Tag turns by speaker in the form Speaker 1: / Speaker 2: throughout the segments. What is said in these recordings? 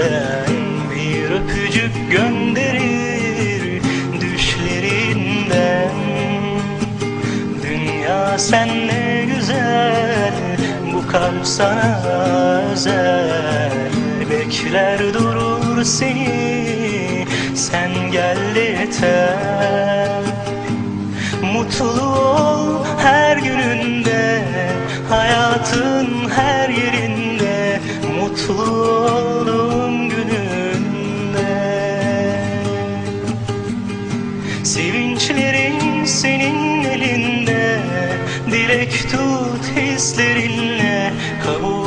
Speaker 1: önünden Bir öpücük gönderir düşlerinden. Dünya sen ne güzel Bu kalp sana özel. Bekler durur seni Sen gel yeter. Mutlu ol her gününde Hayatın her yerinde Mutlu Dilek tut hislerinle Kabul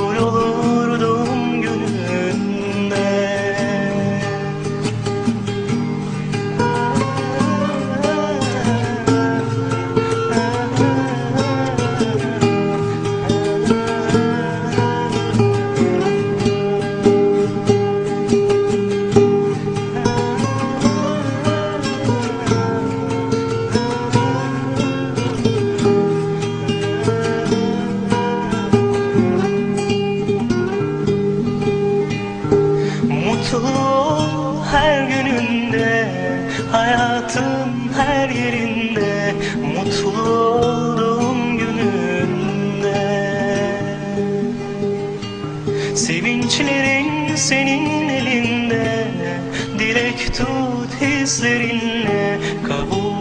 Speaker 1: Hayatın her yerinde Mutlu olduğum gününde. Sevinçlerin senin elinde Dilek tut hislerinle Kabul